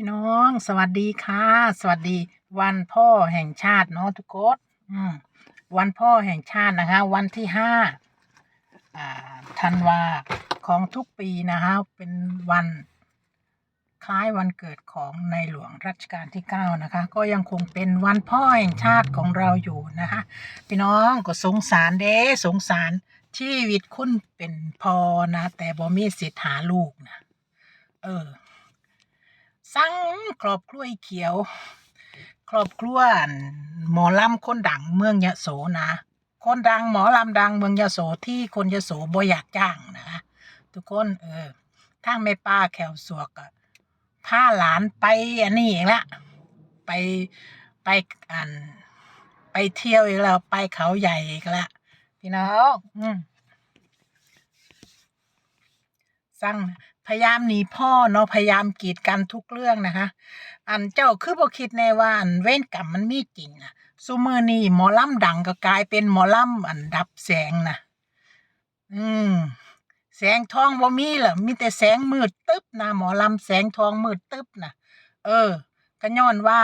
พี่น้องสวัสดีค่ะ สวัสดี วันพ่อแห่งชาติเนาะทุกคนวันพ่อแห่งชาตินะคะ วันที่ห้าอ่าธันวาของทุกปีนะคะเป็นวันคล้ายวันเกิดของในหลวงรัชกาลที่เก้านะคะ ก็ยังคงเป็นวันพ่อแห่งชาติของเราอยู่นะคะ พี่น้องก็สงสารเด้สงสารชีวิตคุณเป็นพอนะ แต่บ่มีสิทธิ์หาลูกนะ เออ สั่งครอบครัวเขียว ครอบครัวนหมอลำคนดังเมืองยะโสนะ คนดังหมอลำดังเมืองยะโสที่คนยะโสบ่อยากจ้างนะคะทุกคนเออทางแม่ป้าแขวสวกอะพาหลานไปอันนี้เอีกละไปไปอันไปเที่ยวอีกแล้วไปเขาใหญ่อีกแล้วพี่น้องอืม สั่งพยายามหนีพ่อเนาะพยายามกีดกันทุกเรื่องนะคะ อันเจ้าคือบ่คิดแน่ว่าอันเว้นกรรมมันมีจริงนะซุมื้อนี้หมอลำดังก็กลายเป็นหมอลำอันดับแสงนะอืมแสงทองบ่มีล่ะมีแต่แสงมืดตึ๊บนะหมอลำแสงทองมืดตึ๊บนะเออก็ย้อนว่า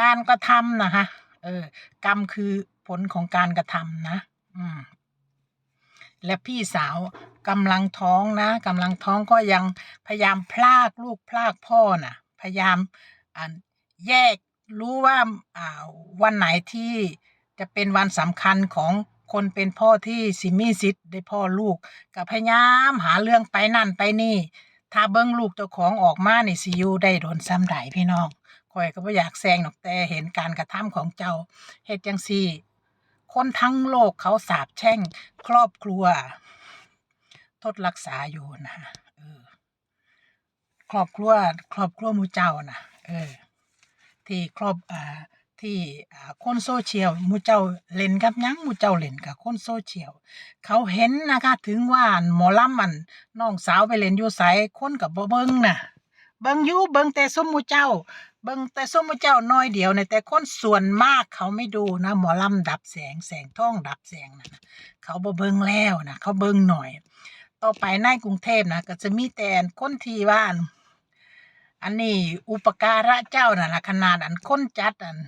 การกระทำนะคะเออกรรมคือผลของการกระทำนะ อืม และพี่สาวกำลังท้องนะกำลังท้องก็ยังพยายามพลากลูกพลากพ่อน่ะ พยายามแยกรู้ว่าอ่าวันไหนที่จะเป็นวันสำคัญของคนเป็นพ่อที่สิมีสิทธิ์ได้พ่อลูกก็พยายามหาเรื่องไปนั่นไปนี่ ถ้าเบิ้งลูกเจ้าของออกมาในซีอยู่ได้โดนซ้ำใดพี่น้องข่อยก็บ่อยากแซงหรอกแต่เห็นการกระทำของเจ้าเฮ็ดจังซี่ คนทั้งโลกเขาสาบแช่งครอบครัวทดรักษาอยู่นะเออครอบครัวครอบครัวมูเจ้านะเออ ที่ครอบอ่าที่อ่าคนโซเชียลมูเจ้าเล่นกับยังมูเจ้าเล่นกับคนโซเชียลเขาเห็นนะคะถึงว่าหมอลำมันน้องสาวไปเล่นอยู่ไสคนกับบ่เบิ่งนะเบิ่งอยู่เบิ่งแต่ซุมมูเจ้า เบิ่งแต่ซุมเจ้าน้อยเดียวในแต่คนส่วนมากเขาไม่ดูนะ หมอลำดับแสงแสงทองดับแสงน่ะเขาบ่เบิ่งแล้วนะเขาเบิ่งหน่อย ต่อไปในกรุงเทพนะก็จะมีแต่คนที่ว่านอันนี้อุปการะเจ้าน่ะล่ะขนาดอันคนจัดอัน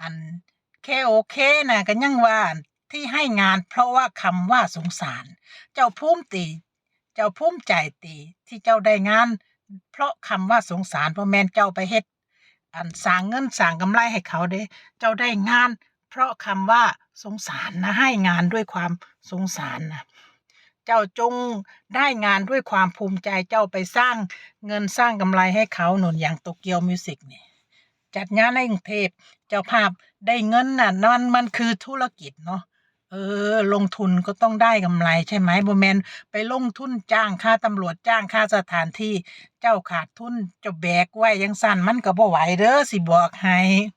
อันเคโอเคนะก็ยังว่าที่ให้งานเพราะว่าคำว่าสงสาร เจ้าภูมิตีเจ้าภูมิใจตีที่เจ้าได้งาน เพราะคำว่าสงสารเพราะแม่นเจ้าไปเฮ็ด อันสร้างเงินสร้างกำไรให้เขาเด้ เจ้าได้งาน เพราะคำว่าสงสารนะให้งานด้วยความสงสารนะเจ้าจงได้งานด้วยความภูมิใจเจ้าไปสร้างเงินสร้างกำไรให้เขาหนุนอย่างโตเกียวมิวสิกนี่จัดงานในกรุงเทพเจ้าภาพได้เงินน่ะนั่นมันคือธุรกิจเนาะ เออ ลงทุนก็ต้องได้กำไรใช่ไหมบ่แมนไปลงทุนจ้างค่าตำรวจจ้างค่าสถานที่ เจ้าขาดทุนเจ้าแบกไว้ยังสั่นมันก็บ่ไหวเด้อสิบอกให้